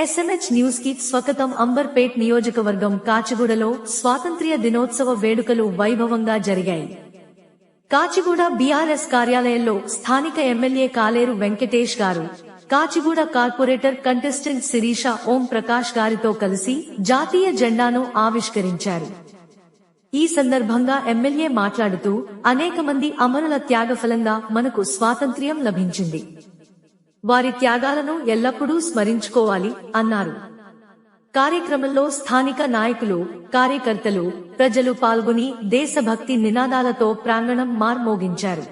SMH న్యూస్కి స్వాగతం అంబర్పేట్ నియోజకవర్గం కాచిగూడలో స్వాతంత్ర్య దినోత్సవ వేడుకలు వైభవంగా జరిగాయి. కాచిగూడ బీఆర్ఎస్ కార్యాలయంలో స్థానిక MLA Kaleru Venkatesh garu Kachiguda corporator contestant Sirisha Om Prakash గారితో కలిసి జాతీయ జెండాను ఆవిష్కరించారు. ఈ సందర్భంగా ఎమ్మెల్యే మాట్లాడుతూ అనేక మంది అమరుల త్యాగఫలంగా మనకు స్వాతంత్ర్యం లభించింది. వారి త్యాగాలను ఎల్లప్పుడూ స్మరించుకోవాలి అన్నారు. కార్యక్రమంలో స్థానిక నాయకులు కార్యకర్తలు ప్రజలు పాల్గొని దేశభక్తి నినాదాలతో ప్రాంగణం మార్మోగించారు.